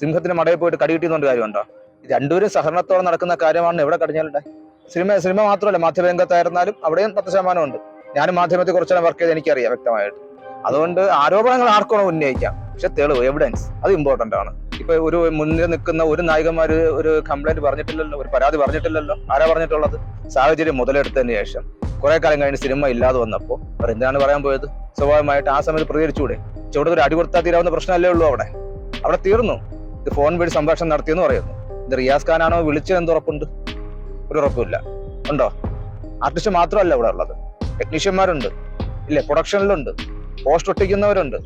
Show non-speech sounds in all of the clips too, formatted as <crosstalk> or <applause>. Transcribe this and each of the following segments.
സിംഹത്തിന് മടയിൽ പോയിട്ട് കടി കിട്ടിയെന്നുകൊണ്ട് കാര്യമുണ്ടോ? രണ്ടുപേരും സഹകരണത്തോടെ നടക്കുന്ന കാര്യമാണ് എവിടെ കടിഞ്ഞാലുണ്ട്? സിനിമ സിനിമ മാത്രമല്ല മാധ്യമരംഗത്തായിരുന്നാലും അവിടെയും പത്ത് ശതമാനം ഉണ്ട് ഞാനും മാധ്യമത്തിൽ കുറച്ചെല്ലാം വർക്ക് ചെയ്ത് എനിക്കറിയാം വ്യക്തമായിട്ട്. അതുകൊണ്ട് ആരോപണങ്ങൾ ആർക്കും ഉന്നയിക്കാം. പക്ഷെ തെളിവ് എവിഡൻസ് അത് ഇമ്പോർട്ടന്റ് ആണ്. ഇപ്പൊ ഒരു മുന്നിൽ നിൽക്കുന്ന ഒരു നായകന്മാര് ഒരു കംപ്ലൈന്റ് പറഞ്ഞിട്ടില്ലല്ലോ ഒരു പരാതി പറഞ്ഞിട്ടില്ലല്ലോ. ആരാ പറഞ്ഞിട്ടുള്ളത്? സാഹചര്യം മുതലെടുത്തതിന് ശേഷം. കുറെ കാലം കഴിഞ്ഞ് സിനിമ ഇല്ലാതെ വന്നപ്പോൾ അവർ എന്താണ് പറയാൻ പോയത്? സ്വാഭാവികമായിട്ട് ആ സമയത്ത് പ്രതികരിച്ചൂടെ? ചുവട് അടികൊടുത്താൽ അടി കൊടുത്താൽ തീരാവുന്ന പ്രശ്നമല്ലേ ഉള്ളൂ അവിടെ? അവിടെ തീർന്നു. ഇത് ഫോൺ വഴി സംഭാഷണം നടത്തിയെന്ന് പറയുന്നു. ഇത് റിയാസ് ഖാനാണോ വിളിച്ചതെന്ന് ഉറപ്പുണ്ട് ഒരു ഉറപ്പില്ല ഉണ്ടോ? ആർട്ടിസ്റ്റ് മാത്രമല്ല ഇവിടെ ഉള്ളത്. ടെക്നീഷ്യന്മാരുണ്ട്. ഇല്ലേ പ്രൊഡക്ഷനിലുണ്ട്. പോസ്റ്റ് ഒട്ടിക്കുന്നവരുണ്ട്.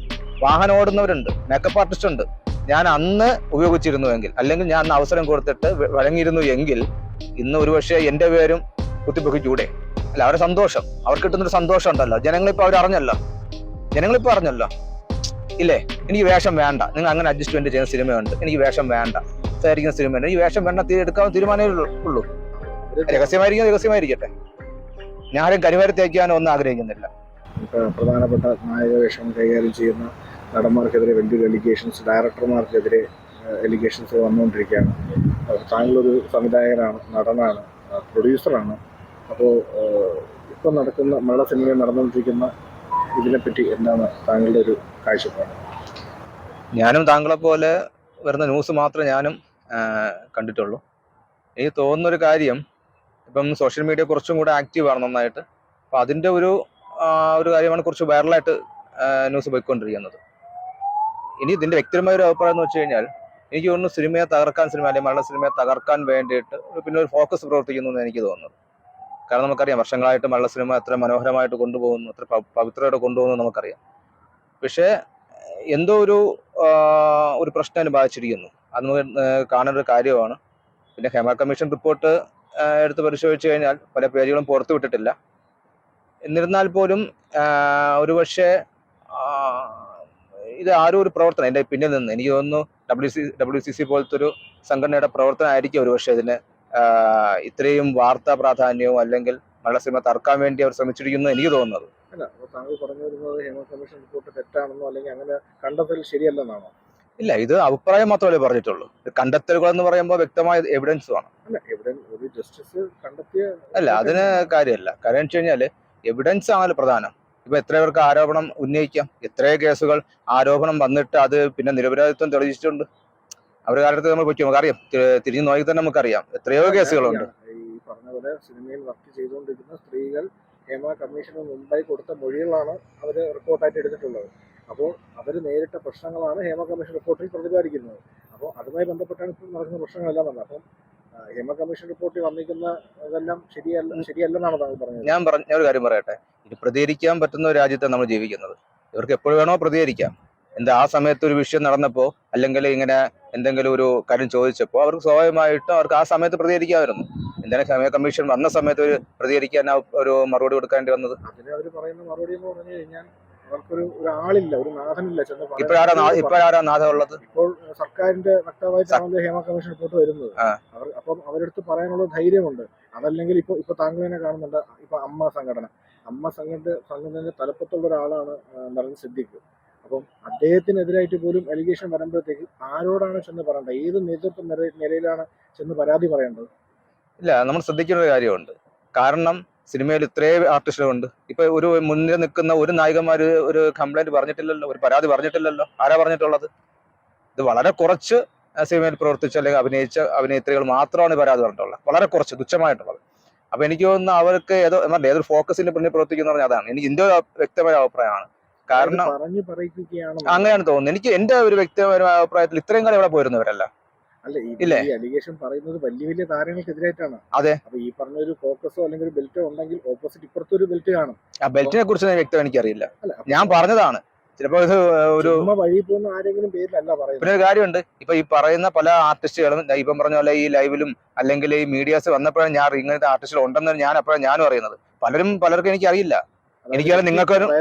വാഹനം ഓടുന്നവരുണ്ട്. മേക്കപ്പ് ആർട്ടിസ്റ്റ് ഉണ്ട്. ഞാൻ അന്ന് ഉപയോഗിച്ചിരുന്നുവെങ്കിൽ അല്ലെങ്കിൽ ഞാൻ അന്ന് അവസരം കൊടുത്തിട്ട് വഴങ്ങിയിരുന്നു എങ്കിൽ ഇന്ന് ഒരുപക്ഷെ എന്റെ പേരും കുത്തിപ്പൊക്കിച്ചൂടെ അല്ല അവരുടെ സന്തോഷം. അവർക്ക് കിട്ടുന്നൊരു സന്തോഷം ഉണ്ടല്ലോ ജനങ്ങളിപ്പോ അവർ അറിഞ്ഞല്ലോ ജനങ്ങളിപ്പോ അറിഞ്ഞല്ലോ. ഇല്ലേ? എനിക്ക് വേഷം വേണ്ട. നിങ്ങൾ അങ്ങനെ അഡ്ജസ്റ്റ്മെന്റ് ചെയ്യുന്ന സിനിമയുണ്ട് എനിക്ക് വേഷം വേണ്ട. ഇതായിരിക്കുന്ന സിനിമയുണ്ട് എനിക്ക് വേഷം വേണ്ട എടുക്കാവുന്ന തീരുമാനമേ ഉള്ളൂ- രഹസ്യമായിരിക്കും രഹസ്യമായിരിക്കട്ടെ. ഞാനും കരിവാരി തേക്കാനോ ഒന്നും ആഗ്രഹിക്കുന്നില്ല. പ്രധാനപ്പെട്ട നായക വേഷം കൈകാര്യം ചെയ്യുന്ന നടന്മാർക്കെതിരെ വലിയൊരു എലിഗേഷൻസ് ഡയറക്ടർമാർക്കെതിരെ എലിഗേഷൻസ് വന്നുകൊണ്ടിരിക്കുകയാണ്. താങ്കളൊരു സംവിധായകനാണ് നടനാണ് പ്രൊഡ്യൂസറാണ് അപ്പോൾ ഇപ്പം നടക്കുന്ന മലയാള സിനിമയിൽ നടന്നുകൊണ്ടിരിക്കുന്ന ഇതിനെപ്പറ്റി എന്താണ് താങ്കളുടെ ഒരു കാഴ്ചപ്പാട്? ഞാനും താങ്കളെ പോലെ വരുന്ന ന്യൂസ് മാത്രമേ ഞാനും കണ്ടിട്ടുള്ളൂ. എനിക്ക് തോന്നുന്നൊരു കാര്യം ഇപ്പം സോഷ്യൽ മീഡിയ കുറച്ചും കൂടെ ആക്റ്റീവ് ആണ് നന്നായിട്ട്. അപ്പം അതിന്റെ ഒരു ഒരു കാര്യമാണ് കുറച്ച് വൈറലായിട്ട് ന്യൂസ് പോയിക്കൊണ്ടിരിക്കുന്നത്. ഇനി ഇതിന്റെ വ്യക്തിപരമായ ഒരു അഭിപ്രായം എന്ന് വെച്ച് കഴിഞ്ഞാൽ എനിക്ക് തോന്നുന്നു സിനിമയെ തകർക്കാൻ സിനിമ അല്ലെങ്കിൽ മലയാള സിനിമയെ തകർക്കാൻ വേണ്ടിയിട്ട് പിന്നെ ഒരു ഫോക്കസ് പ്രവർത്തിക്കുന്നു എന്ന് എനിക്ക് തോന്നുന്നത്. കാരണം നമുക്കറിയാം വർഷങ്ങളായിട്ട് മലയാള സിനിമ എത്ര മനോഹരമായിട്ട് കൊണ്ടുപോകുന്നു എത്ര പവിത്രമായിട്ട് കൊണ്ടുപോകുന്നു നമുക്കറിയാം. പക്ഷേ എന്തോ ഒരു ഒരു പ്രശ്നം അതിന് ബാധിച്ചിരിക്കുന്നു. അത് നമുക്ക് കാണേണ്ട ഒരു കാര്യമാണ്. പിന്നെ ഹേമ കമ്മീഷൻ റിപ്പോർട്ട് എടുത്ത് പരിശോധിച്ചു കഴിഞ്ഞാൽ പല പേജുകളും പുറത്തു വിട്ടിട്ടില്ല. എന്നിരുന്നാൽ പോലും ഒരുപക്ഷെ ഇത് ആരും ഒരു പ്രവർത്തനം എന്റെ പിന്നിൽ നിന്ന് എനിക്ക് തോന്നുന്നു W C W C C പോലത്തെ ഒരു സംഘടനയുടെ പ്രവർത്തനമായിരിക്കും ഒരുപക്ഷെ ഇതിന് ഇത്രയും വാർത്താ പ്രാധാന്യവും അല്ലെങ്കിൽ മലയാള സിനിമ തർക്കാൻ വേണ്ടി അവർ ശ്രമിച്ചിരിക്കുന്നു എനിക്ക് തോന്നുന്നത്. അല്ല താങ്കൾ പറഞ്ഞു വരുന്നത് ഹേമ കമ്മീഷൻ റിപ്പോർട്ട് തെറ്റാണെന്നോ അല്ലെങ്കിൽ അങ്ങനെ കണ്ടെത്തൽ ശരിയല്ലെന്നാണോ? ഇല്ല ഇത് അഭിപ്രായം മാത്രമല്ലേ പറഞ്ഞിട്ടുള്ളൂ. കണ്ടെത്തലുകൾ എന്ന് പറയുമ്പോൾ വ്യക്തമായ എവിഡൻസ് വേണം. അല്ല അതിന് കാര്യമല്ല. കാര്യം വെച്ച് കഴിഞ്ഞാൽ എവിഡൻസ് ആണല്ലോ പ്രധാനം. ഇപ്പൊ എത്ര പേർക്ക് ആരോപണം ഉന്നയിക്കാം? എത്രയോ കേസുകൾ ആരോപണം വന്നിട്ട് അത് പിന്നെ നിരപരാധിത്വം തെളിയിച്ചിട്ടുണ്ട്. അവരുടെ കാര്യത്തിൽ നമ്മൾ പൊയ്ക്കും നമുക്കറിയാം. തിരിഞ്ഞു നോക്കി തന്നെ നമുക്കറിയാം. എത്രയോ കേസുകളുണ്ട്. ഈ പറഞ്ഞ പോലെ സിനിമയിൽ വർക്ക് ചെയ്തുകൊണ്ടിരിക്കുന്ന സ്ത്രീകൾ ഹേമ കമ്മീഷന് മുമ്പായി കൊടുത്ത മൊഴികളാണ് അവർ റിപ്പോർട്ടായിട്ട് എടുത്തിട്ടുള്ളത്. അപ്പോൾ അവർ നേരിട്ട പ്രശ്നങ്ങളാണ് ഹേമ കമ്മീഷൻ റിപ്പോർട്ടിൽ പ്രതിപാദിക്കുന്നത്. അപ്പോൾ അതുമായി ബന്ധപ്പെട്ടാണ് ഇപ്പോൾ നടക്കുന്ന പ്രശ്നങ്ങളെല്ലാം വന്നത്. അപ്പം ഹേമ കമ്മീഷൻ റിപ്പോർട്ടിൽ വന്നിരിക്കുന്ന ഇതെല്ലാം ശരിയല്ല ശരിയല്ലെന്നാണ് താങ്കൾ പറഞ്ഞത്. ഞാൻ പറഞ്ഞ ഒരു കാര്യം പറയട്ടെ. ഇത് പ്രതികരിക്കാൻ പറ്റുന്ന ഒരു രാജ്യത്താണ് നമ്മൾ ജീവിക്കുന്നത്. ഇവർക്ക് എപ്പോഴും വേണോ പ്രതികരിക്കാം. എന്താ ആ സമയത്ത് ഒരു വിഷയം നടന്നപ്പോൾ അല്ലെങ്കിൽ ഇങ്ങനെ എന്തെങ്കിലും ഒരു കാര്യം ചോദിച്ചപ്പോൾ അവർക്ക് സ്വാഭാവികമായിട്ടും അവർക്ക് ആ സമയത്ത് പ്രതികരിക്കാമായിരുന്നു. എന്താണ് സമയ കമ്മീഷൻ വന്ന സമയത്ത് ഒരു പ്രതികരിക്കാൻ ആ ഒരു മറുപടി കൊടുക്കേണ്ടി വന്നത്? അവർക്കൊരു ഒരാളില്ല ഒരു നാഥനില്ല. ഇപ്പോഴാരാ നാഥ ഉള്ളത് ഇപ്പോൾ സർക്കാരിന്റെ വ്യക്തമായിട്ടാണല്ലോ ഹേമ കമ്മീഷൻ റിപ്പോർട്ട് വരുന്നത്. അവർ അപ്പം അവരെടുത്ത് പറയാനുള്ള ധൈര്യമുണ്ട്. അതല്ലെങ്കിൽ ഇപ്പൊ ഇപ്പൊ താങ്കൾ തന്നെ കാണുന്നുണ്ട് ഇപ്പൊ അമ്മ സംഘടന. അമ്മ സംഘടന സംഘടനയുടെ തലപ്പത്തുള്ള ഒരാളാണ് ആ, നടൻ സിദ്ദിഖ്. അപ്പം അദ്ദേഹത്തിനെതിരായിട്ട് പോലും അലിഗേഷൻ വരുമ്പോഴത്തേക്ക് ആരോടാണ് ചെന്ന് പറയേണ്ടത്? ഏത് നേതൃത്വ നില- നിലയിലാണ് ചെന്ന് പരാതി പറയേണ്ടത്? ഇല്ല നമ്മൾ ശ്രദ്ധിക്കേണ്ട ഒരു കാര്യമുണ്ട്. കാരണം സിനിമയിൽ ഇത്രയും ആർട്ടിസ്റ്റുകളുണ്ട് ഇപ്പൊ ഒരു മുന്നിൽ നിൽക്കുന്ന ഒരു നായികന്മാർ ഒരു കംപ്ലൈന്റ് പറഞ്ഞിട്ടില്ലല്ലോ ഒരു പരാതി പറഞ്ഞിട്ടില്ലല്ലോ. ആരാ പറഞ്ഞിട്ടുള്ളത്? ഇത് വളരെ കുറച്ച് സിനിമയിൽ പ്രവർത്തിച്ച അല്ലെങ്കിൽ അഭിനയിച്ച അഭിനേത്രികൾ മാത്രമാണ് പരാതി പറഞ്ഞിട്ടുള്ളത്. വളരെ കുറച്ച് തുച്ഛമായിട്ടുള്ളത്. അപ്പൊ എനിക്ക് തോന്നുന്നു അവർക്ക് ഏതോ ഏതൊരു ഫോക്കസിന്റെ പിന്നിൽ പ്രവർത്തിക്കുന്ന പറഞ്ഞാൽ അതാണ്. എനിക്ക് എന്റെ വ്യക്തമായ അഭിപ്രായമാണ്. കാരണം പറഞ്ഞു അങ്ങനെയാണ് തോന്നുന്നത്. എനിക്ക് എന്റെ ഒരു വ്യക്തിപരമായ അഭിപ്രായത്തിൽ ഇത്രയും കാലം ഇവിടെ പോയിരുന്നവരല്ല. അല്ല ഈ അലിഗേഷൻ പറയുന്നത് വലിയ വലിയ താരങ്ങൾക്കെതിരായിട്ടാണ് അതെ. അപ്പൊ ഈ പറഞ്ഞ ഒരു ഫോക്കസോ അല്ലെങ്കിൽ ഒരു ബെൽറ്റോ ഉണ്ടെങ്കിൽ ഓപ്പോസിറ്റ് ഇപ്പുറത്തൊരു ബെൽറ്റ് കാണും. ആ ബെൽറ്റിനെ കുറിച്ച് വ്യക്തം എനിക്കറിയില്ല. ഞാൻ പറഞ്ഞതാണ്. ചിലപ്പോ ഇത് ഒരു വഴി പോകുന്ന ആരെങ്കിലും പേരിലല്ല പറയുന്നത്. പിന്നെ ഒരു കാര്യമുണ്ട്. ഇപ്പൊ ഈ പറയുന്ന പല ആർട്ടിസ്റ്റുകളും ഇപ്പം പറഞ്ഞ പോലെ ഈ ലൈവിലും അല്ലെങ്കിൽ ഈ മീഡിയാസ് വന്നപ്പോഴാണ് ഞാൻ ഇങ്ങനത്തെ ആർട്ടിസ്റ്റുകൾ ഉണ്ടെന്ന് ഞാൻ അപ്പോഴാണ് ഞാനും അറിയുന്നത്. പലരും പലർക്കും എനിക്ക് നിങ്ങൾക്ക് അറിയാം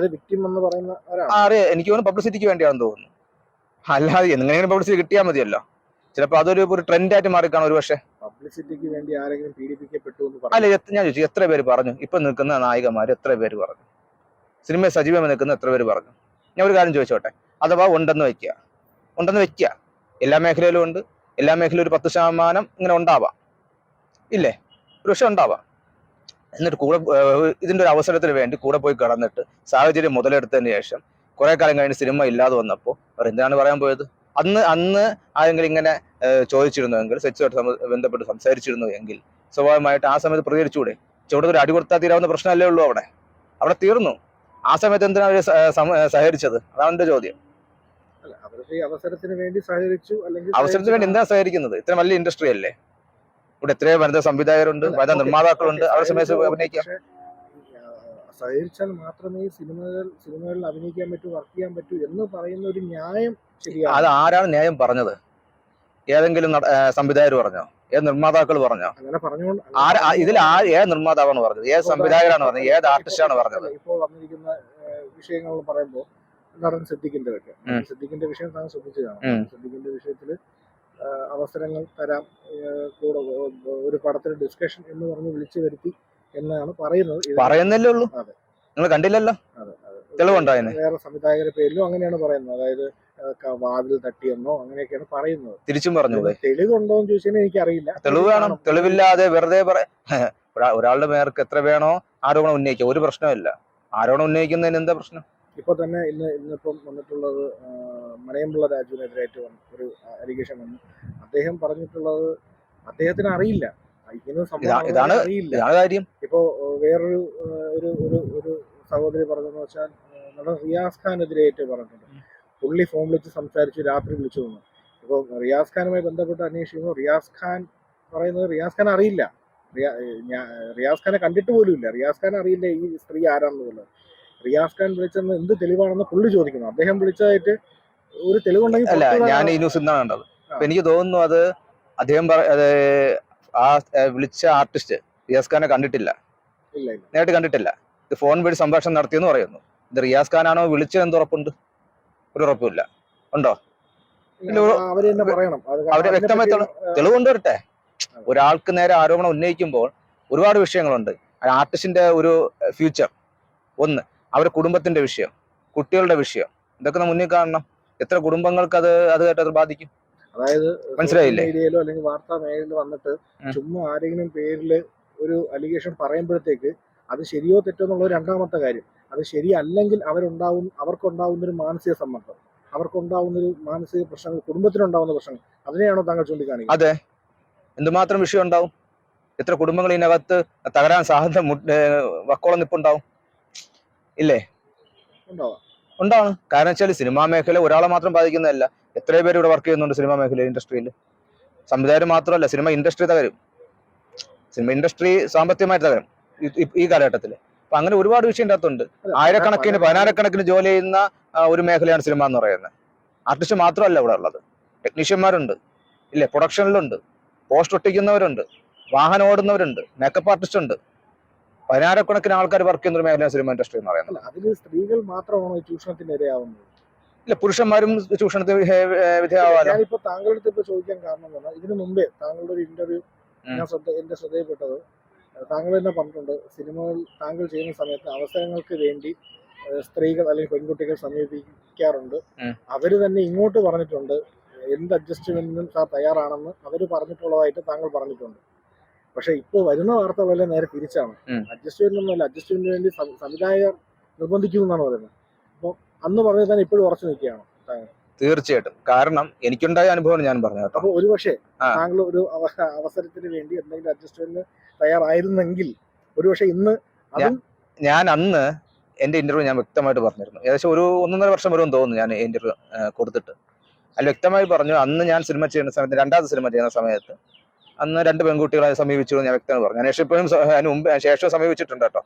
എനിക്ക് തോന്നുന്നു പബ്ലിസിറ്റിക്ക് വേണ്ടിയാണെന്ന് തോന്നുന്നു. അല്ലാതെ എങ്ങനെയെങ്കിലും പബ്ലിസിറ്റി കിട്ടിയാൽ മതിയല്ലോ. ചിലപ്പോൾ അതൊരു ഒരു ട്രെൻഡായിട്ട് മാറിക്കാണും ഒരു പക്ഷേ. പബ്ലിസിറ്റിക്ക് വേണ്ടി ആരെങ്കിലും പീഡിപ്പിക്കപ്പെട്ടു അല്ല ഞാൻ ചോദിച്ചു എത്ര പേര് പറഞ്ഞു? ഇപ്പൊ നിൽക്കുന്ന നായികമാർ എത്ര പേര് പറഞ്ഞു? സിനിമ സജീവമായി നിൽക്കുന്ന എത്ര പേര് പറഞ്ഞു? ഞാൻ ഒരു കാര്യം ചോദിച്ചോട്ടെ. അഥവാ ഉണ്ടെന്ന് വെക്കുക. ഉണ്ടെന്ന് വെക്കുക. എല്ലാ മേഖലയിലും ഉണ്ട്. എല്ലാ മേഖലയിലും ഒരു പത്ത് ശതമാനം ഇങ്ങനെ ഉണ്ടാവാം. ഇല്ലേ? ഒരു പക്ഷെ ഉണ്ടാവാം. എന്നിട്ട് കൂടെ ഇതിന്റെ ഒരു അവസരത്തിന് വേണ്ടി കൂടെ പോയി കടന്നിട്ട് സാഹചര്യം മുതലെടുത്തതിന് ശേഷം കുറേ കാലം കഴിഞ്ഞ് സിനിമ ഇല്ലാതെ വന്നപ്പോൾ അവർ എന്തിനാണ് പറയാൻ പോയത്? അന്ന് അന്ന് ആരെങ്കിലും ഇങ്ങനെ ചോദിച്ചിരുന്നു ചോദിച്ചിരുന്നുവെങ്കിൽ സെക്സുമായിട്ട് ബന്ധപ്പെട്ട് സംസാരിച്ചിരുന്നു എങ്കിൽ സ്വാഭാവികമായിട്ട് ആ സമയത്ത് പ്രതികരിച്ചുകൂടെ ചുവടത്ത് ഒരു അടി കൊടുത്താൽ തീരാവുന്ന പ്രശ്നമല്ലേ ഉള്ളൂ അവിടെ? അവിടെ തീർന്നു. ആ സമയത്ത് എന്തിനാണ് അവർ സ- സഹകരിച്ചത്? അതാണ് എന്റെ ചോദ്യം. അവസരത്തിന് വേണ്ടി സഹകരിച്ചു അല്ലെങ്കിൽ അവസരത്തിന് വേണ്ടി എന്താ സഹകരിക്കുന്നത്? ഇത്ര വലിയ ഇൻഡസ്ട്രി അല്ലേ? ഇവിടെ എത്രയോ വനിതാ സംവിധായകരുണ്ട് വനിതാ നിർമ്മാതാക്കളുണ്ട്. അവരുടെ സമയത്ത് അഭിനയിക്കാം. സഹകരിച്ചാൽ മാത്രമേ സിനിമകൾ സിനിമകളിൽ അഭിനയിക്കാൻ പറ്റൂ വർക്ക് ചെയ്യാൻ പറ്റൂ എന്ന് പറയുന്ന ഒരു ന്യായം അത് ആരാണ് ന്യായം പറഞ്ഞത്? ഏതെങ്കിലും സംവിധായകർ പറഞ്ഞോ? ഏത് നിർമ്മാതാക്കൾ പറഞ്ഞോ? അങ്ങനെ പറഞ്ഞുകൊണ്ട് ആര് ഇതിൽ ആ ഏത് നിർമ്മാതാവാണ് പറഞ്ഞത്? ഏത് സംവിധായകരാണ് പറഞ്ഞത്? ഏത് ആർട്ടിസ്റ്റാണ് പറഞ്ഞത്? ഇപ്പോൾ വന്നിരിക്കുന്ന വിഷയങ്ങൾ പറയുമ്പോൾ നടൻ സിദ്ദിഖിന്റെ ഒക്കെ സിദ്ദിഖിന്റെ വിഷയം താങ്കൾ ശ്രദ്ധിച്ചതാണ്. സിദ്ദിഖിന്റെ വിഷയത്തിൽ അവസരങ്ങൾ തരാം കൂടെ ഒരു പടത്തിന് ഡിസ്കഷൻ എന്ന് പറഞ്ഞ് വിളിച്ചു വരുത്തി എന്നാണ് പറയുന്നത്. പറയുന്നല്ലേ ഉള്ളൂ. അതെ. നിങ്ങൾ കണ്ടില്ലല്ലോ? അതെ. വേറെ സംവിധായകരുടെ പേരിലും അങ്ങനെയാണ് പറയുന്നത്. അതായത് വാതിൽ തട്ടിയെന്നോ അങ്ങനെയൊക്കെയാണ് പറയുന്നത്. തിരിച്ചും പറഞ്ഞു തെളിവുണ്ടോ എന്ന് ചോദിച്ചാൽ എനിക്കറിയില്ല. തെളിവ് വേണം. തെളിവില്ലാതെ വെറുതെ <laughs> ഒരാളുടെ മേർക്ക് എത്ര വേണോ ആരോപണം ഉന്നയിക്കാം. ഒരു പ്രശ്നമില്ല ആരോപണം ഉന്നയിക്കുന്നതിന് എന്താ പ്രശ്നം? ഇപ്പൊ തന്നെ ഇന്ന് ഇന്നിപ്പം വന്നിട്ടുള്ളത് മലയമ്പുള്ള രാജുവിനെതിരായിട്ട് വന്ന ഒരു അലിഗേഷൻ വന്നു. അദ്ദേഹം പറഞ്ഞിട്ടുള്ളത് അദ്ദേഹത്തിന് അറിയില്ല. ഇതാണ് അറിയില്ല. ഇതാണ് കാര്യം. ഇപ്പോ വേറൊരു ഒരു ഒരു ഒരു സഹോദരി പറഞ്ഞതെന്ന് വെച്ചാൽ നടൻ റിയാസ് ഖാനെതിരായിട്ട് പറഞ്ഞിട്ടുണ്ട്. പുള്ളി ഫോൺ വിളിച്ച് സംസാരിച്ചു രാത്രി വിളിച്ചു വന്നു. ഇപ്പോൾ റിയാസ് ഖാനുമായി ബന്ധപ്പെട്ട് അന്വേഷിക്കുമ്പോൾ റിയാസ് ഖാൻ പറയുന്നത് റിയാസ് ഖാൻ അറിയില്ല. റിയാ- റിയാസ് ഖാനെ കണ്ടിട്ട് പോലും ഇല്ല റിയാസ് ഖാൻ അറിയില്ല ഈ സ്ത്രീ ആരാണെന്നുള്ളത്. റിയാസ് ഖാൻ വിളിച്ചെന്ന് എന്ത് തെളിവാണെന്ന് പുള്ളി ചോദിക്കുന്നു. അദ്ദേഹം വിളിച്ചതായിട്ട് ഒരു തെളിവുണ്ടെങ്കിൽ അല്ല ഞാൻ ഈ ന്യൂസ് ഇന്നാണ് കണ്ടത്. അപ്പൊ എനിക്ക് തോന്നുന്നു അത് അദ്ദേഹം ആ വിളിച്ച ആർട്ടിസ്റ്റ് റിയാസ് ഖാനെ കണ്ടിട്ടില്ല നേരിട്ട് കണ്ടിട്ടില്ല. ഇത് ഫോൺ വഴി സംഭാഷണം നടത്തിയെന്ന് പറയുന്നു. ഇത് റിയാസ് ഖാനാണോ വിളിച്ചത് എന്ത് ഉറപ്പുണ്ട്? ഒരു ഉറപ്പില്ല ഉണ്ടോ? അവർ വ്യക്തമായി തെളിവ് കൊണ്ടുവരട്ടെ ഒരാൾക്ക് നേരെ ആരോപണം ഉന്നയിക്കുമ്പോൾ ഒരുപാട് വിഷയങ്ങളുണ്ട്. ആർട്ടിസ്റ്റിന്റെ ഒരു ഫ്യൂച്ചർ. ഒന്ന് അവരുടെ കുടുംബത്തിന്റെ വിഷയം കുട്ടികളുടെ വിഷയം ഇതൊക്കെ മുന്നിൽ കാണണം. എത്ര കുടുംബങ്ങൾക്ക് അത് അത് കേട്ടത് ബാധിക്കും? അതായത് മനസ്സിലായില്ലേ? മീഡിയയിലോ അല്ലെങ്കിൽ വാർത്താ മേഖലയിലോ വന്നിട്ട് ചുമ്മാ ആരെങ്കിലും പേരിൽ ഒരു അലിഗേഷൻ പറയുമ്പോഴത്തേക്ക് അത് ശരിയോ തെറ്റോ എന്നുള്ള രണ്ടാമത്തെ കാര്യം. അത് ശരിയല്ലെങ്കിൽ അവരുണ്ടാവും അവർക്കുണ്ടാവുന്ന ഒരു മാനസിക സമ്മർദ്ദം അവർക്കുണ്ടാവുന്ന ഒരു മാനസിക പ്രശ്നങ്ങൾ കുടുംബത്തിനുണ്ടാവുന്ന പ്രശ്നങ്ങൾ അതിനെയാണോ താങ്കൾ ചൂണ്ടിക്കാണിക്കുന്നത്? അതെ. എന്തുമാത്രം വിഷയം ഉണ്ടാവും? എത്ര കുടുംബങ്ങൾ ഇതിനകത്ത് തകരാൻ സാധ്യത വക്കോളം നിപ്പുണ്ടാവും? ഇല്ലേ? ഉണ്ടാവാം ഉണ്ടാവും കാരണം വെച്ചാൽ സിനിമാ മേഖല ഒരാളെ മാത്രം ബാധിക്കുന്നതല്ല. എത്രയോ പേര് ഇവിടെ വർക്ക് ചെയ്യുന്നുണ്ട് സിനിമാ മേഖല ഇൻഡസ്ട്രിയിൽ സംവിധായകർ മാത്രമല്ല സിനിമ ഇൻഡസ്ട്രി തകരും. സിനിമ ഇൻഡസ്ട്രി സാമ്പത്തികമായിട്ട് തകരും. ഈ- കാലഘട്ടത്തിൽ അപ്പൊ അങ്ങനെ ഒരുപാട് വിഷയം ഇതിന്റെ അകത്തുണ്ട്. ആയിരക്കണക്കിന് പതിനായിരക്കണക്കിന് ജോലി ചെയ്യുന്ന ഒരു മേഖലയാണ് സിനിമ എന്ന് പറയുന്നത്. ആർട്ടിസ്റ്റ് മാത്രമല്ല ഇവിടെ ഉള്ളത്. ടെക്നീഷ്യന്മാരുണ്ട് ഇല്ലേ? പ്രൊഡക്ഷനിലുണ്ട് പോസ്റ്റ് ഒട്ടിക്കുന്നവരുണ്ട്. വാഹനം ഓടുന്നവരുണ്ട്. മേക്കപ്പ് ആർട്ടിസ്റ്റ് ഉണ്ട്. പതിനായിരക്കണക്കിന് ആൾക്കാർ വർക്ക് ചെയ്യുന്ന ഒരു മേഖലയാണ് സിനിമ ഇൻഡസ്ട്രി എന്ന് പറയുന്നത്. അതിൽ സ്ത്രീകൾ മാത്രമാണോ ചൂഷണത്തിന് ഇരയാവുന്നത്? ഇല്ല പുരുഷന്മാരും ചൂഷണത്തിന് വിധേയമാവാതെ വിധേയമാവാലോ? ഞാനിപ്പോ താങ്കളുടെ അടുത്ത് ഇപ്പൊ ചോദിക്കാൻ കാരണം പറഞ്ഞാൽ ഇതിനു മുമ്പേ താങ്കളുടെ ഒരു ഇന്റർവ്യൂ ഞാൻ ശ്രദ്ധ എന്റെ ശ്രദ്ധയിൽപ്പെട്ടത് താങ്കൾ തന്നെ പറഞ്ഞിട്ടുണ്ട് സിനിമകൾ താങ്കൾ ചെയ്യുന്ന സമയത്ത് അവസരങ്ങൾക്ക് വേണ്ടി സ്ത്രീകൾ അല്ലെങ്കിൽ പെൺകുട്ടികൾ സമീപിക്കാറുണ്ട്. അവർ തന്നെ ഇങ്ങോട്ട് പറഞ്ഞിട്ടുണ്ട് എന്ത് അഡ്ജസ്റ്റ്മെന്റിനും സാർ തയ്യാറാണെന്ന് അവർ പറഞ്ഞിട്ടുള്ളതായിട്ട് താങ്കൾ പറഞ്ഞിട്ടുണ്ട്. പക്ഷെ ഇപ്പോൾ വരുന്ന വാർത്ത പോലെ നേരെ തിരിച്ചാണ്. അഡ്ജസ്റ്റ്മെന്റ് ഒന്നുമല്ല. അഡ്ജസ്റ്റ്മെന്റിന് വേണ്ടി സംവിധായകർ നിർബന്ധിക്കുന്നു എന്നാണ് പറയുന്നത്. അപ്പോൾ അന്ന് പറഞ്ഞത് തന്നെ ഇപ്പോഴും ഉറച്ചു നിൽക്കുകയാണ് തീർച്ചയായിട്ടും. കാരണം എനിക്കുണ്ടായ അനുഭവം ഞാൻ പറഞ്ഞു കേട്ടോ. അപ്പൊ ഒരുപക്ഷെ. താങ്കൾ ഒരു അവ- അവസരത്തിന് വേണ്ടി എന്തെങ്കിലും അഡ്ജസ്റ്റ്മെന്റ് തയ്യാറായിരുന്നെങ്കിൽ ഒരുപക്ഷെ ഇന്ന് അതും ഞാൻ അന്ന് എന്റെ ഇന്റർവ്യൂ ഞാൻ വ്യക്തമായിട്ട് പറഞ്ഞിരുന്നു. ഏകദേശം ഒരു ഒന്നൊന്നര വർഷം വരും തോന്നുന്നു ഞാൻ ഇന്റർവ്യൂ കൊടുത്തിട്ട്. അതിൽ വ്യക്തമായി പറഞ്ഞു അന്ന് ഞാൻ സിനിമ ചെയ്യുന്ന സമയത്ത് രണ്ടാമത്തെ സിനിമ ചെയ്യുന്ന സമയത്ത് അന്ന് രണ്ട് പെൺകുട്ടികളെ സമീപിച്ചു എന്ന് ഞാൻ വ്യക്തമായി പറഞ്ഞു. ഞാൻ ഇപ്പോഴും അതിന് മുമ്പ് ശേഷം സമീപിച്ചിട്ടുണ്ട് കേട്ടോ.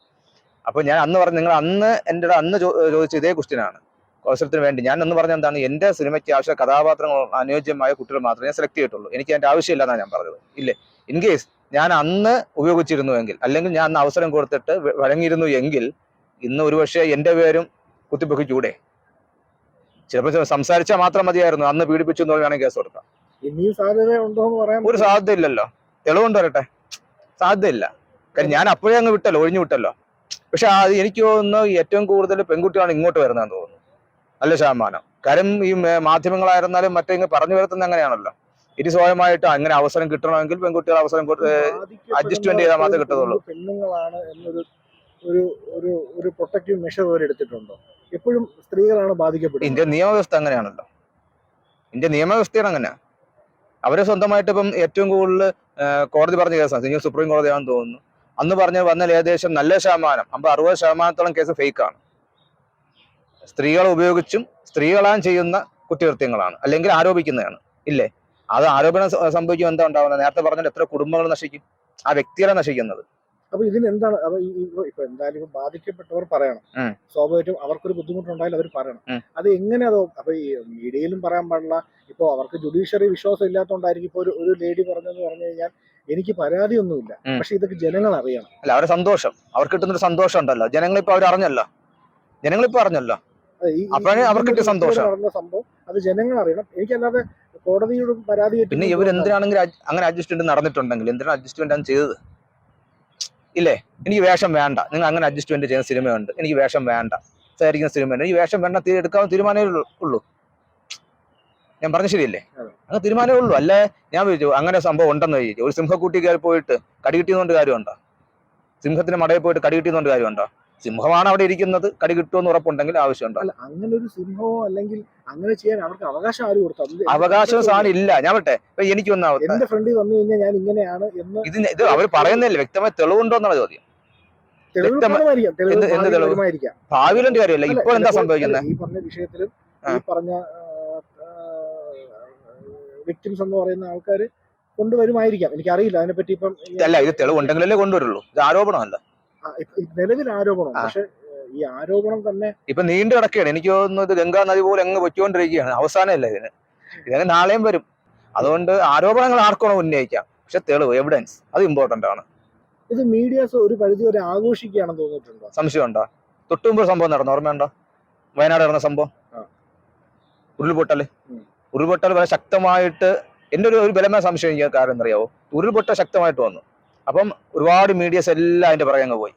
അപ്പൊ ഞാൻ അന്ന് പറഞ്ഞു നിങ്ങൾ അന്ന് എന്റെ അന്ന് ചോദിച്ച ഇതേ ക്വസ്റ്റ്യനാണ് അവസരത്തിന് വേണ്ടി ഞാൻ അന്ന് പറഞ്ഞ എന്താണ്? എന്റെ സിനിമയ്ക്ക് ആവശ്യ കഥാപാത്രങ്ങൾ അനുയോജ്യമായ കുട്ടികൾ മാത്രമേ ഞാൻ സെലക്ട് ചെയ്തിട്ടുള്ളൂ. എനിക്ക് അതിന്റെ ആവശ്യമില്ല എന്നാണ് ഞാൻ പറഞ്ഞത്. ഇല്ലേ? ഇൻ കേസ് ഞാൻ അന്ന് ഉപയോഗിച്ചിരുന്നുവെങ്കിൽ അല്ലെങ്കിൽ ഞാൻ അന്ന് അവസരം കൊടുത്തിട്ട് വഴങ്ങിയിരുന്നു എങ്കിൽ ഇന്ന് ഒരുപക്ഷെ എന്റെ പേരും കുത്തിപ്പൊക്കിക്കൂടെ? ചിലപ്പോൾ സംസാരിച്ചാൽ മാത്രം മതിയായിരുന്നു. അന്ന് പീഡിപ്പിച്ചു എന്ന് വേണമെങ്കിൽ കേസ് കൊടുക്കാം. ഇനിയും സാധ്യത ഉണ്ടോ എന്ന് പറയാൻ ഒരു സാധ്യത ഇല്ലല്ലോ തെളിവുണ്ട് വരട്ടെ. സാധ്യതയില്ല. കാര്യം ഞാൻ അപ്പോഴേ അങ്ങ് വിട്ടല്ലോ ഒഴിഞ്ഞു വിട്ടല്ലോ. പക്ഷെ അത് എനിക്ക് തോന്നുന്നു ഏറ്റവും കൂടുതൽ പെൺകുട്ടികളാണ് ഇങ്ങോട്ട് വരുന്നതെന്ന് തോന്നുന്നു. നല്ല ശതമാനം. കാര്യം ഈ മാധ്യമങ്ങളായിരുന്നാലും മറ്റേ പറഞ്ഞു വരുത്തുന്നത് അങ്ങനെയാണല്ലോ. ഇത് സ്വയമായിട്ട് അങ്ങനെ അവസരം കിട്ടണമെങ്കിൽ പെൺകുട്ടികൾ അവസരം അഡ്ജസ്റ്റ്മെന്റ് ചെയ്താൽ മാത്രമേ കിട്ടത്തുള്ളൂ. പെണ്ണുങ്ങളാണ് എന്നൊരു ഒരു ഒരു ഒരു പ്രൊട്ടക്റ്റീവ് മെഷർ അവർ എടുത്തിട്ടുണ്ടോ? എപ്പോഴും സ്ത്രീകളാണ് ബാധിക്കപ്പെടുന്നത്. ഇന്ത്യൻ നിയമവ്യവസ്ഥ അങ്ങനെയാണല്ലോ. ഇന്ത്യൻ നിയമവ്യവസ്ഥയാണ് അങ്ങനെ. അവർ സ്വന്തമായിട്ട് ഇപ്പം ഏറ്റവും കൂടുതൽ കോടതി പറഞ്ഞ കേസാണ് ഇനി സുപ്രീം കോടതിയാണെന്ന് തോന്നുന്നു. അന്ന് പറഞ്ഞ വന്നാൽ ഏകദേശം നല്ല ശതമാനം അമ്പത് അറുപത് ശതമാനത്തോളം കേസ് ഫേക്കാണ് സ്ത്രീകളെ ഉപയോഗിച്ചും സ്ത്രീകളാൻ ചെയ്യുന്ന കുറ്റകൃത്യങ്ങളാണ്. അല്ലെങ്കിൽ ആരോപിക്കുന്നതാണ്. ഇല്ലേ? അത് ആരോപണം സംഭവിക്കും എന്താ ഉണ്ടാവുന്നത്? നേരത്തെ പറഞ്ഞാൽ എത്ര കുടുംബങ്ങൾ നശിക്കും. ആ വ്യക്തികളെ നശിക്കുന്നത്. അപ്പൊ ഇതിന് എന്താണ് അപ്പൊ ഇപ്പൊ എന്തായാലും ഇപ്പൊ ബാധിക്കപ്പെട്ടവർ പറയണം. സ്വാഭാവികമായിട്ടും അവർക്കൊരു ബുദ്ധിമുട്ടുണ്ടായാലും അവർ പറയണം. അത് എങ്ങനെ അതോ അപ്പൊ ഈ മീഡിയയിലും പറയാൻ പാടില്ല. ഇപ്പൊ അവർക്ക് ജുഡീഷ്യറി വിശ്വാസം ഇല്ലാത്തതുകൊണ്ടായിരിക്കും ഇപ്പൊ ഒരു ലേഡി പറഞ്ഞെന്ന് പറഞ്ഞു കഴിഞ്ഞാൽ എനിക്ക് പരാതിയൊന്നുമില്ല. ഒന്നുമില്ല പക്ഷെ ഇതൊക്കെ ജനങ്ങൾ അറിയണം. അല്ല അവരുടെ സന്തോഷം. അവർക്ക് കിട്ടുന്നൊരു സന്തോഷം ഉണ്ടല്ലോ. ജനങ്ങളിപ്പോ അവർ അറിഞ്ഞല്ലോ. ഇപ്പൊ അറിഞ്ഞല്ലോ. ഈ അവർക്ക് കിട്ടിയ സന്തോഷം. നടന്ന സംഭവം അത് ജനങ്ങൾ അറിയണം. എനിക്കല്ലാതെ കോടതിയോടും പരാതി പിന്നെ ഇവർ എന്തിനാണെങ്കിൽ അങ്ങനെ അഡ്ജസ്റ്റ്മെന്റ് നടന്നിട്ടുണ്ടെങ്കിൽ? എന്തിനാണ് അഡ്ജസ്റ്റ്മെന്റ് ആണ് ചെയ്തത്? ഇല്ലേ? എനിക്ക് വേഷം വേണ്ട. നിങ്ങൾ അങ്ങനെ അഡ്ജസ്റ്റ്മെന്റ് ചെയ്യുന്ന സിനിമയുണ്ട് എനിക്ക് വേഷം വേണ്ട. സംസാരിക്കുന്ന സിനിമയുണ്ട് ഈ വേഷം വേണ്ട എടുക്കാൻ തീരുമാനമേ ഉള്ളൂ- ഞാൻ പറഞ്ഞ ശരിയല്ലേ. അങ്ങനെ തീരുമാനമേ ഉള്ളൂ. അല്ലേ? ഞാൻ വിചാരിച്ചു അങ്ങനെ സംഭവം ഉണ്ടെന്ന് ചോദിച്ചു ഒരു സിംഹക്കൂട്ടി കയറി പോയിട്ട് കടി കിട്ടിയതുകൊണ്ട് കാര്യമുണ്ടോ? സിംഹത്തിന് മടയിൽ പോയിട്ട് കടി കിട്ടിയതുകൊണ്ട് കാര്യമുണ്ടോ? സിംഹമാണ് അവിടെ ഇരിക്കുന്നത്. കടി കിട്ടുമെന്ന് ഉറപ്പുണ്ടെങ്കിൽ ആവശ്യമുണ്ടോ? അല്ല അങ്ങനെ ഒരു സിംഹമോ അല്ലെങ്കിൽ അങ്ങനെ ചെയ്യാൻ അവർക്ക് അവകാശം ആര് കൊടുത്തു? അവകാശം സാധനം ഇല്ല. ഞാൻ പറ്റേ ഇപ്പൊ എനിക്ക് എന്റെ ഫ്രണ്ടിൽ വന്നു കഴിഞ്ഞാൽ ഞാൻ ഇങ്ങനെയാണ് എന്ന് ഇത് ഇത് അവർ പറയുന്നില്ല. വ്യക്തമായ തെളിവുണ്ടോ എന്നുള്ള ചോദ്യം. ഭാവിയിലും കാര്യമല്ല. ഇപ്പൊ എന്താ സംഭവിക്കുന്നത് ഈ പറഞ്ഞ വിഷയത്തിലും ഈ പറഞ്ഞ വിക്ടിംസ് എന്ന് പറയുന്ന ആൾക്കാർ കൊണ്ടുവരുമായിരിക്കാം. എനിക്കറിയില്ല. അതിനെപ്പറ്റി ഇപ്പം അല്ല ഇത് തെളിവുണ്ടെങ്കിലല്ലേ കൊണ്ടുവരുള്ളൂ. ഇത് ആരോപണമല്ല. നിലവിൽ ആരോപണം. പക്ഷെ ഈ ആരോപണം തന്നെ ഇപ്പൊ നീണ്ടു കിടക്കുകയാണ്. എനിക്ക് തോന്നുന്നത് ഇത് ഗംഗാ നദി പോലെ അങ്ങ് പൊയ്ക്കൊണ്ടിരിക്കുകയാണ്. അവസാനമല്ല ഇതിന്. ഇതങ്ങ് നാളെയും വരും. അതുകൊണ്ട് ആരോപണങ്ങൾ ആർക്കും ഉന്നയിക്കാം. പക്ഷെ തെളിവ് എവിഡൻസ് അത് ഇമ്പോർട്ടന്റ് ആണ്. ഇത് മീഡിയാസ് ഒരു പരിധി വരെ ആഘോഷിക്കുകയാണെന്ന് തോന്നിയിട്ടുണ്ടോ? സംശയമുണ്ടോ? തൊട്ടുമുമ്പ് സംഭവം നടന്നു. ഓർമ്മയുണ്ടോ? വയനാട് നടന്ന സംഭവം? ഉരുൾപൊട്ടൽ. ഉരുൾപൊട്ടൽ വളരെ ശക്തമായിട്ട് എന്റെ ഒരു ഒരു ബലമായ സംശയം എനിക്ക് കാര്യം അറിയാവോ ഉരുൾപൊട്ടൽ ശക്തമായിട്ട് വന്നു. അപ്പം ഒരുപാട് മീഡിയസ് എല്ലാം അതിന്റെ പുറകെ അങ്ങ് പോയി.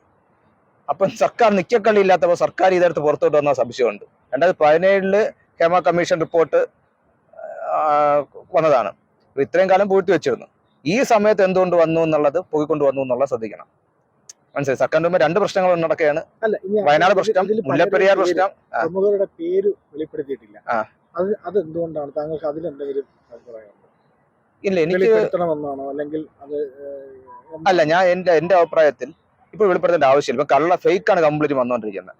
അപ്പം സർക്കാർ നിക്കക്കള്ളി ഇല്ലാത്തപ്പോൾ സർക്കാർ ഇതെടുത്ത് പുറത്തോട്ട് വന്ന സംശയമുണ്ട്. രണ്ടായിരത്തി പതിനേഴിൽ ഹേമ കമ്മീഷൻ റിപ്പോർട്ട് വന്നതാണ്. ഇത്രയും കാലം പൂഴ്ത്തി വെച്ചിരുന്നു. ഈ സമയത്ത് എന്തുകൊണ്ട് വന്നു എന്നുള്ളത് പോയിക്കൊണ്ട് വന്നു എന്നുള്ളത് ശ്രദ്ധിക്കണം. മനസ്സിലായി? സർക്കാരിന്റെ മുമ്പ് രണ്ട് പ്രശ്നങ്ങൾ നടക്കുകയാണ്. വയനാട് പ്രശ്നം മുല്ലപ്പെരിയാർ പ്രശ്നം. പ്രമുഖരുടെ പേര് വെളിപ്പെടുത്തിയിട്ടില്ല. അത് അത് എന്തുകൊണ്ടാണ് താങ്കൾക്ക് അതിലെന്തെങ്കിലും ഇല്ല എനിക്ക് അല്ലെങ്കിൽ അത് അല്ല ഞാൻ എന്റെ എന്റെ അഭിപ്രായത്തിൽ ഇപ്പൊ വെളിപ്പെടുത്തേണ്ട ആവശ്യമില്ല. ഇപ്പൊ കള്ള ഫേക്ക് ആണ് കംപ്ലീറ്റ് വന്നുകൊണ്ടിരിക്കുന്നത്.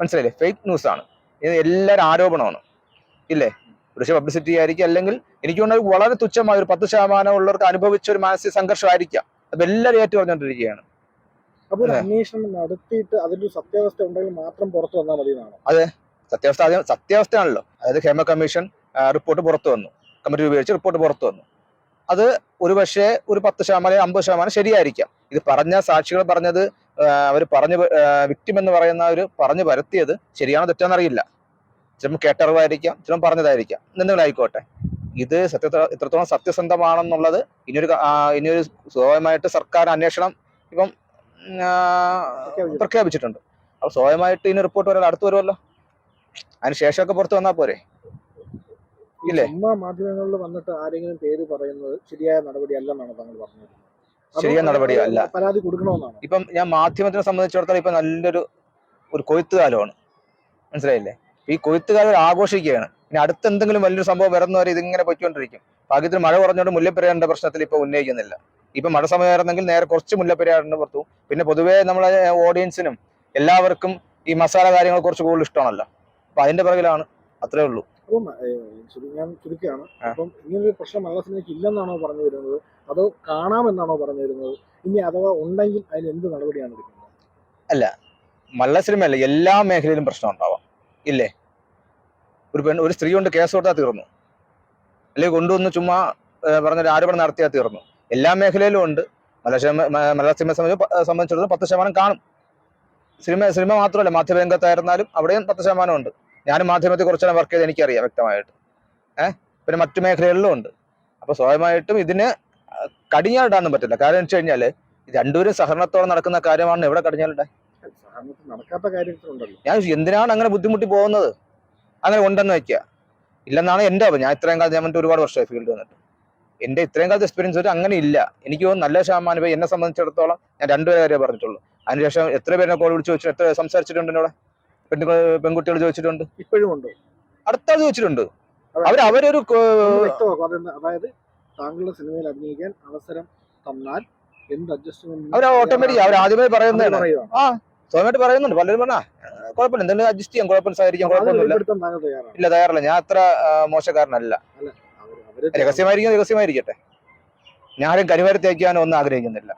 മനസ്സിലായില്ലേ? ഫേക്ക് ന്യൂസ് ആണ്. ഇത് എല്ലാവരും ആരോപണമാണ്. ഇല്ലേ? പക്ഷേ പബ്ലിസിറ്റി ആയിരിക്കും അല്ലെങ്കിൽ എനിക്ക് തോന്നുന്നത് വളരെ തുച്ഛമായ ഒരു പത്ത് ശതമാനം ഉള്ളവർക്ക് അനുഭവിച്ച ഒരു മാനസിക സംഘർഷമായിരിക്കാം. അപ്പൊ എല്ലാവരും ഏറ്റു പറഞ്ഞുകൊണ്ടിരിക്കുകയാണ്. അപ്പൊ ഒരു അന്വേഷണം നടത്തിയിട്ട് അതിന്റെ സത്യാവസ്ഥ ഉണ്ടെങ്കിൽ മാത്രം പുറത്തു വന്നാൽ മതി എന്നാണ് സത്യാവസ്ഥ ആദ്യം സത്യാവസ്ഥയാണല്ലോ. അതായത് ഹേമ കമ്മീഷൻ റിപ്പോർട്ട് പുറത്തു വന്നു. കമ്മിറ്റി ഉപയോഗിച്ച് റിപ്പോർട്ട് പുറത്തു വന്നു. അത് ഒരു പക്ഷേ ഒരു പത്ത് ശതമാനം അമ്പത് ശതമാനം ശരിയായിരിക്കാം. ഇത് പറഞ്ഞ സാക്ഷികൾ പറഞ്ഞത് അവർ പറഞ്ഞു വിക്ടിം എന്ന് പറയുന്ന ഒരു പറഞ്ഞു പരത്തിയത് ശരിയാണോ തെറ്റാണെന്നറിയില്ല ചിലപ്പോൾ കേട്ടറിവായിരിക്കാം ചിലപ്പോൾ പറഞ്ഞതായിരിക്കാം. എന്തെങ്കിലും ആയിക്കോട്ടെ. ഇത് സത്യ ഇത്രത്തോളം സത്യസന്ധമാണെന്നുള്ളത് ഇനിയൊരു ഇനിയൊരു സ്വാഭാവികമായിട്ട് സർക്കാർ അന്വേഷണം ഇപ്പം പ്രഖ്യാപിച്ചിട്ടുണ്ട്. അപ്പോൾ അപ്പൊ സ്വാഭാവികമായിട്ട് ഇനി റിപ്പോർട്ട് വരാൻ അടുത്ത് വരുമല്ലോ. അതിന് ശേഷമൊക്കെ പുറത്ത് വന്നാൽ പോരെ. ഇല്ലേ? ചുമ്മാ മാധ്യമങ്ങളിൽ വന്നിട്ട് ആരെങ്കിലും പേര് പറയുന്നത് ശരിയായ നടപടി അല്ലെന്നാണ് താങ്കൾ പറഞ്ഞത്. ശരിയായ നടപടി അല്ല. പരാതി കൊടുക്കണമെന്നാണ്. ഇപ്പം ഞാൻ മാധ്യമത്തിനെ സംബന്ധിച്ചിടത്തോളം ഇപ്പൊ നല്ലൊരു ഒരു കൊയ്ത്ത് കാലമാണ് മനസ്സിലായില്ലേ? ഈ കൊയ്ത്ത് കാലം ആഘോഷിക്കുകയാണ്. ഇനി അടുത്ത എന്തെങ്കിലും വലിയൊരു സംഭവം വരുന്ന വരെ ഇതിങ്ങനെ പൊയ്ക്കൊണ്ടിരിക്കും. ഭാഗ്യത്തിന് മഴ കുറഞ്ഞുകൊണ്ട് മുല്ലപ്പെരിയാറിന്റെ പ്രശ്നത്തിൽ ഇപ്പൊ ഉന്നയിക്കുന്നില്ല. ഇപ്പൊ മഴ സമയമായിരുന്നെങ്കിൽ നേരെ കുറച്ച് മുല്ലപ്പെരിയാറിന് പുറത്തു പിന്നെ പൊതുവേ നമ്മളെ ഓഡിയൻസിനും എല്ലാവർക്കും ഈ മസാല കാര്യങ്ങൾ കുറച്ച് കൂടുതൽ ഇഷ്ടമാണല്ലോ. അപ്പൊ അതിന്റെ പിറകിലാണ് അത്രേ ഉള്ളൂ. അപ്പം ഞാൻ ചുരുക്കുകയാണ്. അപ്പം ഇങ്ങനൊരു പ്രശ്നം മലയാള സിനിമയ്ക്ക് ഇല്ലെന്നാണോ പറഞ്ഞു വരുന്നത്? അതോ കാണാമെന്നാണോ പറഞ്ഞു വരുന്നത്? ഇനി അഥവാ ഉണ്ടെങ്കിൽ അതിന് എന്ത് നടപടിയാണ് എടുക്കുന്നത് അല്ല മലയാള സിനിമ അല്ല എല്ലാ മേഖലയിലും പ്രശ്നം ഉണ്ടാവാം. ഇല്ലേ? ഒരു പെൺ ഒരു സ്ത്രീ കൊണ്ട് കേസ് കൊടുത്താൽ തീർന്നു. അല്ലെങ്കിൽ കൊണ്ടുവന്ന് ചുമ്മാ പറഞ്ഞൊരു പറഞ്ഞ ആരോപണം നടത്തിയാൽ തീർന്നു. എല്ലാ മേഖലയിലും ഉണ്ട്. മലയാള സിനിമ മലയാള സിനിമയെ സംബന്ധിച്ച് സംബന്ധിച്ചിടത്തോളം പത്ത് ശതമാനം കാണും. സിനിമ സിനിമ മാത്രമല്ല മാധ്യമരംഗത്തായിരുന്നാലും അവിടെയും പത്ത് ശതമാനം ഉണ്ട്. ഞാനും മാധ്യമത്തെ കുറച്ചെല്ലാം വർക്ക് ചെയ്ത് എനിക്കറിയാം വ്യക്തമായിട്ട്. ഏഹ് പിന്നെ മറ്റു മേഖലകളിലും ഉണ്ട്. അപ്പൊ സ്വാഭാവികമായിട്ടും ഇതിന് കടിഞ്ഞാടാനും പറ്റില്ല. കാരണം എന്ന് വെച്ച് കഴിഞ്ഞാൽ രണ്ടുപേരും സഹകരണത്തോടെ നടക്കുന്ന കാര്യമാണ് എവിടെ കടിഞ്ഞാലിടാൻ ഞാൻ എന്തിനാണ് അങ്ങനെ ബുദ്ധിമുട്ടി പോകുന്നത്? അങ്ങനെ ഉണ്ടെന്ന് വെക്കുക ഇല്ലെന്നാണ് എന്റെ അഭിപ്രായം ഞാൻ ഇത്രയും കാലം ഞാൻ മറ്റു ഒരുപാട് വർഷമായി ഫീൽഡ് വന്നിട്ട്. എന്റെ ഇത്രയും കാലത്ത് എക്സ്പീരിയൻസ് ഒരു അങ്ങനെ ഇല്ല. എനിക്ക് തോന്നുന്നു നല്ല ശതമാനം പേര് എന്നെ സംബന്ധിച്ചിടത്തോളം ഞാൻ രണ്ടുപേരെ പറഞ്ഞിട്ടുള്ളൂ. അതിനുശേഷം എത്ര പേരെ കോൾ വിളിച്ചു ചോദിച്ചു എത്ര സംസാരിച്ചിട്ടുണ്ട് എന്നോട്? പെണ്ണുങ്ങൾ പെൺകുട്ടികൾ ചോദിച്ചിട്ടുണ്ട്. ഇപ്പോഴും ഉണ്ട്. അടുത്താൾ ചോദിച്ചിട്ടുണ്ട്. അവർ അവരൊരു അതായത് താങ്കളുടെ സിനിമയിൽ അഭിനയിക്കാൻ അവസരം തന്നാൽ എന്ത് അഡ്ജസ്റ്റ്മെന്റ് അവർ ഓട്ടോമാറ്റിക് അവർ ആദ്യമേ പറയുന്നതാണ്. ആ സ്വയമായിട്ട് പറയുന്നുണ്ട്. പലരും പറഞ്ഞാ കുഴപ്പമില്ല. എന്തെങ്കിലും അഡ്ജസ്റ്റ് ചെയ്യാം കുഴപ്പം സഹകരിക്കാം കുഴപ്പമൊന്നുമില്ല ഇല്ല തയ്യാറല്ല. ഞാൻ അത്ര മോശക്കാരനല്ല. രഹസ്യമായിരിക്കും രഹസ്യമായിരിക്കട്ടെ. ഞാനും കരിവാരി തേക്കാനോ ഒന്നും ആഗ്രഹിക്കുന്നില്ല.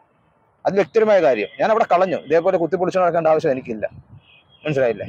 അത് വ്യക്തിപരമായ കാര്യം. ഞാൻ അവിടെ കളഞ്ഞു. ഇതേപോലെ കുത്തിപ്പൊളിച്ചു നടക്കേണ്ട ആവശ്യം എനിക്കില്ല. മനസ്സിലായില്ലേ?